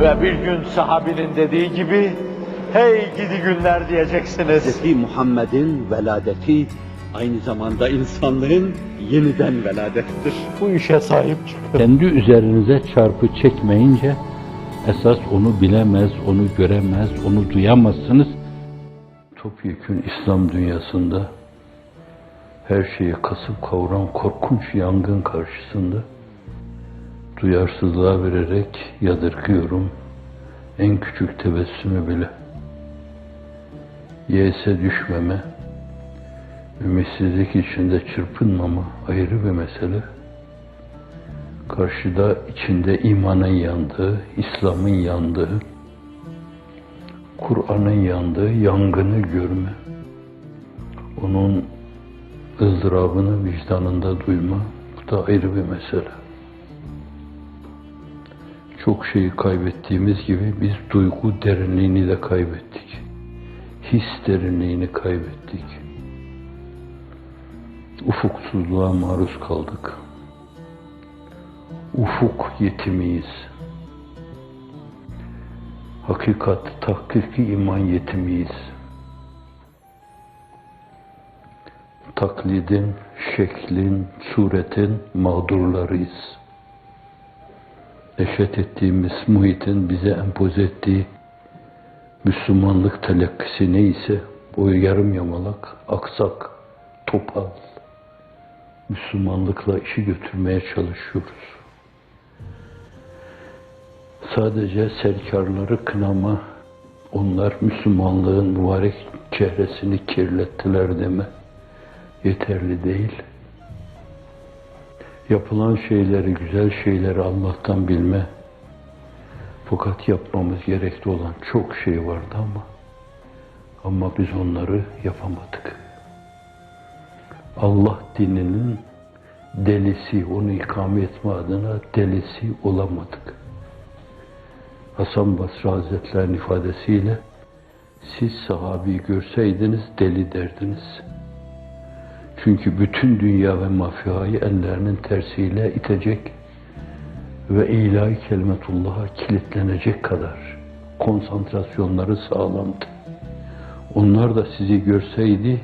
Ve bir gün sahabinin dediği gibi, hey gidi günler diyeceksiniz. Hz. Muhammed'in veladeti aynı zamanda insanlığın yeniden veladettir. Bu işe sahip çıkın. Kendi üzerinize çarpı çekmeyince esas onu bilemez, onu göremez, onu duyamazsınız. Topyekün İslam dünyasında her şeyi kasıp kavuran korkunç yangın karşısında duyarsızlığa vererek yadırgıyorum en küçük tebessümü bile. Yese düşmeme, ümitsizlik içinde çırpınmama ayrı bir mesele. Karşıda içinde imanın yandığı, İslam'ın yandığı, Kur'an'ın yandığı yangını görme. Onun ızdırabını vicdanında duyma. Bu da ayrı bir mesele. Çok şeyi kaybettiğimiz gibi biz duygu derinliğini de kaybettik. His derinliğini kaybettik. Ufuksuzluğa maruz kaldık. Ufuk yetimiyiz. Hakikat, tahkiki iman yetimiyiz. Taklidin, şeklin, suretin mağdurlarıyız. Neşet ettiğimiz muhitin bize empoze ettiği Müslümanlık telakkisi neyse o yarım yamalak, aksak, topal Müslümanlıkla işi götürmeye çalışıyoruz. Sadece serkarları kınama, onlar Müslümanlığın mübarek çehresini kirlettiler deme yeterli değil. Yapılan şeyleri, güzel şeyleri Allah'tan bilme. Fakat yapmamız gerekli olan çok şey vardı ama ama biz onları yapamadık. Allah dininin delisi, onu ikame etme adına delisi olamadık. Hasan Basri Hazretleri'nin ifadesiyle siz sahabeyi görseydiniz deli derdiniz. Çünkü bütün dünya ve mafyayı ellerinin tersiyle itecek ve ilahi kelimetullah'a kilitlenecek kadar konsantrasyonları sağlamdı. Onlar da sizi görseydi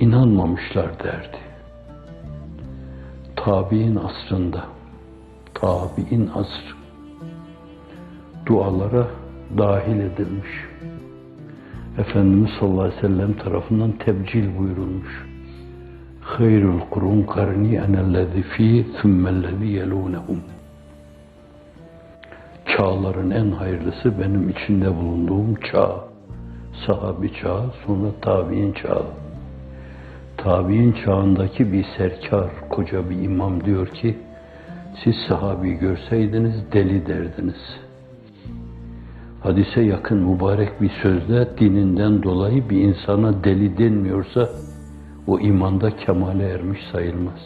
inanmamışlar derdi. Tabi'in asrında, tabi'in asrı dualara dahil edilmiş. Efendimiz sallallahu aleyhi ve sellem tarafından tebcil buyurulmuş. Hayrul kurun karni enellezi fi thummellezi yelunehum. Çağların en hayırlısı benim içinde bulunduğum çağ. Sahabi çağı, sonra tabi'in çağı. Tabi'in çağındaki bir serkar, koca bir imam diyor ki, siz sahabi görseydiniz deli derdiniz. Hadise yakın mübarek bir sözle dininden dolayı bir insana deli denmiyorsa o imanda kemale ermiş sayılmaz.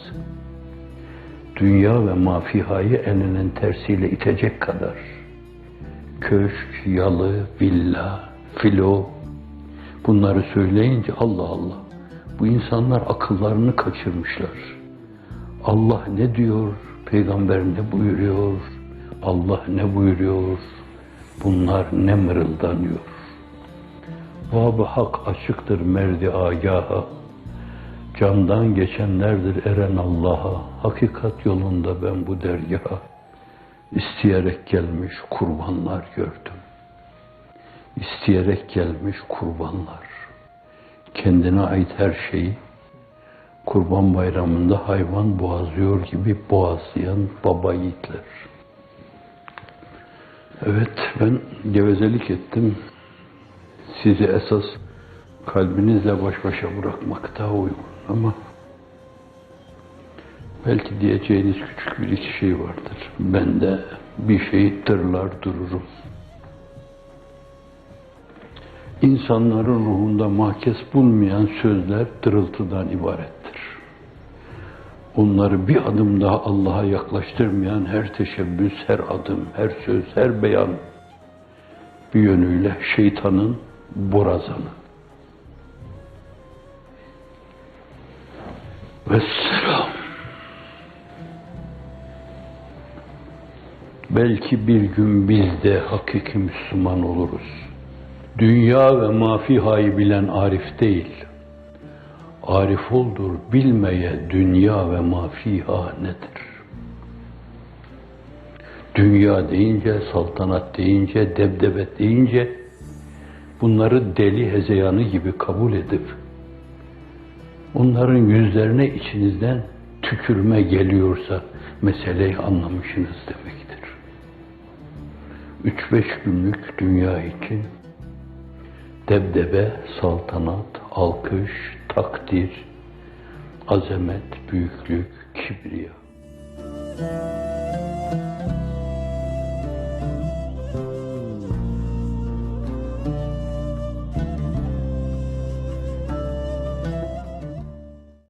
Dünya ve mafihayı elinin tersiyle itecek kadar köşk, yalı, villa, filo bunları söyleyince Allah Allah bu insanlar akıllarını kaçırmışlar. Allah ne diyor, peygamber ne buyuruyor, Allah ne buyuruyor, bunlar ne mırıldanıyor. Bab-ı hak açıktır merdi agaha, candan geçenlerdir eren Allah'a, hakikat yolunda ben bu dergaha, isteyerek gelmiş kurbanlar gördüm. İsteyerek gelmiş kurbanlar kendine ait her şeyi Kurban Bayramı'nda hayvan boğazlıyor gibi boğazlayan baba yiğitler. Evet ben gevezelik ettim. Sizi esas kalbinizle baş başa bırakmak daha uygun ama belki diyeceğiniz küçük bir iki şey vardır. Ben de bir şeyi tırlar dururum. İnsanların ruhunda mahkes bulmayan sözler dırıltıdan ibarettir. Onları bir adım daha Allah'a yaklaştırmayan her teşebbüs, her adım, her söz, her beyan bir yönüyle şeytanın borazanı. Vesselam. Belki bir gün biz de hakiki Müslüman oluruz. Dünya ve mafihayı bilen arif değil. Arif oldur bilmeye dünya ve mafiha nedir? Dünya deyince, saltanat deyince, debdebet deyince bunları deli hezeyanı gibi kabul edip onların yüzlerine içinizden tükürme geliyorsa meseleyi anlamışsınız demektir. Üç beş günlük dünya için debdebe, saltanat, alkış, takdir, azamet, büyüklük, kibriya.